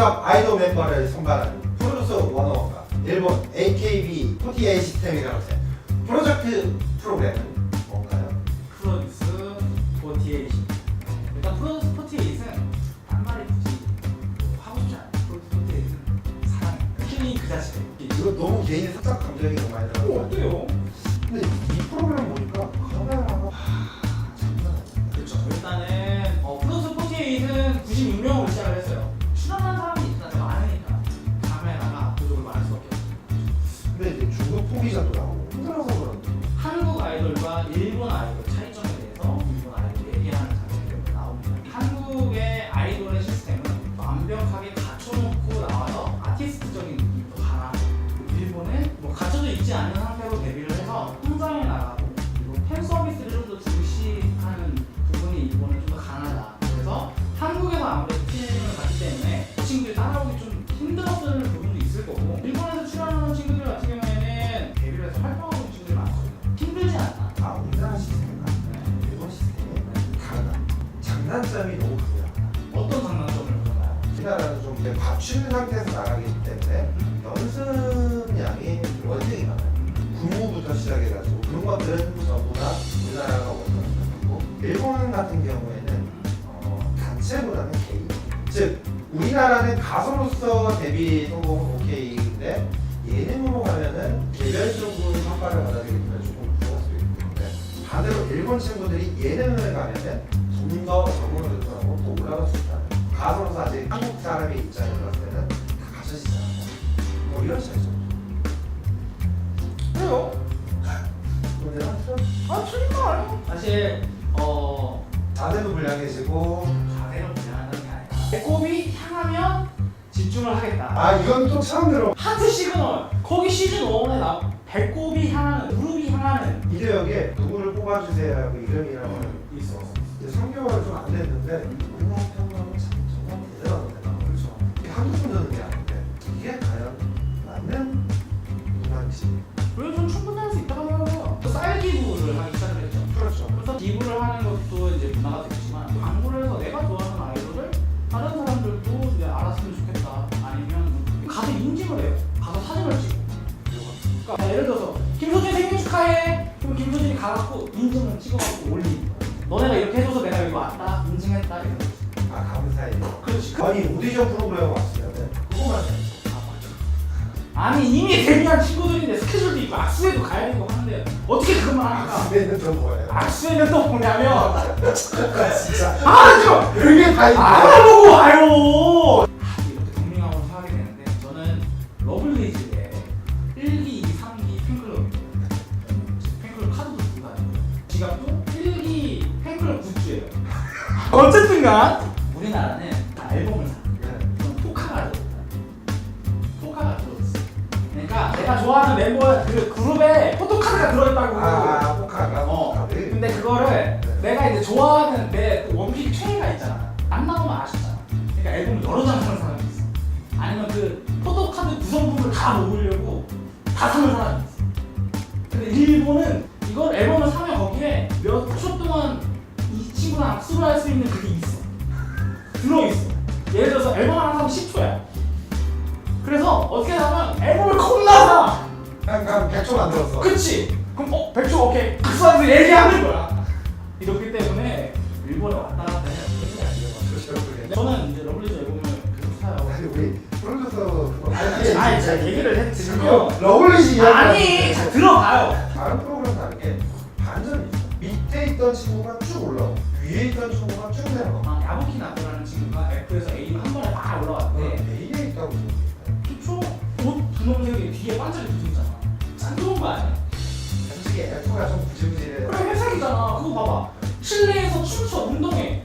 직접 아이돌 멤버를 선발한 프로듀서 원어원과 일본 AKB48 시스템이라고 해요. 프로젝트 프로그램은 뭔가요? 프로듀스 48 일단 프로듀스 48은 딴 말이 굳이 뭐 하고 싶지 않아 프로듀스 48은 사랑해 힐링 그 자체 이거 너무 개인의 사적 감정이 너무 많이 들어가요. 뭐 어때요? 근데 또 나오고 힘들어서 그런지 한국 아이돌과 일본 아이돌 차이점에 대해서 일본 아이돌이 얘기하는 장면이 나옵니다. 한국의 아이돌의 시스템은 완벽하게 갖춰놓고 장단점이 너무 강해요. 어떤 장단점을 보나요? 우리나라는 좀 이제 갖춘 상태에서 나가기 때문에 연습량이 월등히 많아요. 군무부터 시작해가지고 그런 것들은 전부 다 우리나라가 원하고 일본 같은 경우에는 어, 단체보다는 개인. 즉 우리나라는 가수로서 데뷔 성공은 오케이인데 예능으로 가면은 개별적으로 평가를 받아들이기 때문에 조금 부러울 수 때문에 반대로 일본 친구들이 예능을 가면은 좀더 전문으로 하고 또 올라갈 수 있다는 가수로서 아직 한국 사람의 입장에 들었을 때는 다 않아요. 뭐 이런 차이죠. 그래요. 근데 아 틀린 거 아니에요. 사실 어 자세도 불량해지고. 자세로 분양하는 게 아니라. 배꼽이 향하면 집중을 하겠다. 아 이건 또 처음 들어. 하트 시그널. 거기 시즌 1에 나 배꼽이 향하는 무릎이 향하는. 이대역에 누구를 뽑아주세요 하고 이름이랑 있어. 3개월 좀안 됐는데 우리나라 평론은 참 정말 대단하다 그렇죠 한두 번 듣는 게 아닌데 이게 과연 맞는 문화인지 그래서 전 충분히 할 수 있다고 생각해요. 또쌀 기부를 하기 시작을 했죠. 그렇죠 그래서 기부를 하는 것도 이제 문화가 됐지만 광고를 해서 내가 좋아하는 아이돌을 다른 사람들도 이제 알았으면 좋겠다. 아니면 가서 인증을 해요. 가서 사진을 찍고. 그러니까 예를 들어서 김소진 생일 축하해. 그럼 김소진이 가갖고 인증을 찍어갖고 올리는 거야. 너네가 이렇게 해줘서 내가 여기 왔다. 인증했다. 이런 거. 아 감사해요 그렇지. 아니 오디션 프로그램 왔으면 그거만 해 아, 맞아. 아니 이미 데뷔한 친구들인데 스케줄도 있고 악수회도 가야 되고 하는데 어떻게 그것만 합니까? 악수에는 또 뭐예요? 악수회는 또 뭐냐면 아 진짜 아 저. 그게 다 있네 알아보고 와요. 어쨌든간 우리나라는 앨범을 사. 그럼 포카가 들어있다. 포카가 들어있어. 그러니까 내가 좋아하는 멤버 그 그룹에 포토카드가 들어있다고. 아 포카가 어. 포카를 근데 그거를 내가 이제 좋아하는 내 원픽 최애가 있잖아. 안 나오면 아쉽잖아. 그러니까 앨범을 여러 장 사는 사람이 있어. 아니면 그 포토카드 구성품을 다 모으려고 다 사는 사람이 있어. 근데 일본은 이걸 앨범 100초 만들었어. 그치? 그럼 어? 백조 오케이. 박수하면서 얘기하는 거야. 이렇기 때문에 일본에 왔다 갔다 해야 돼 저는 이제 러블리즈 앨범을 계속 사요 아니 우리 프로듀서 아니 아니 제가 얘기를 해드리면 러블리즈 이야기 아니 자, 들어봐요. 다른 프로그램 다르게 반전이 있어. 밑에 있던 친구가 쭉 올라오고 위에 있던 친구가 쭉 내려가 아, 야부키 나토라는 친구가 F에서 A로 한 번에 막 올라왔는데 A에 있다고 생각해 그쵸? 옷 분홍색이 뒤에 반짝이 붙어있잖아 아니야? 솔직히 F가 좀 부질부질해 그래 회색이잖아 그거 봐봐 실내에서 춤춰 운동해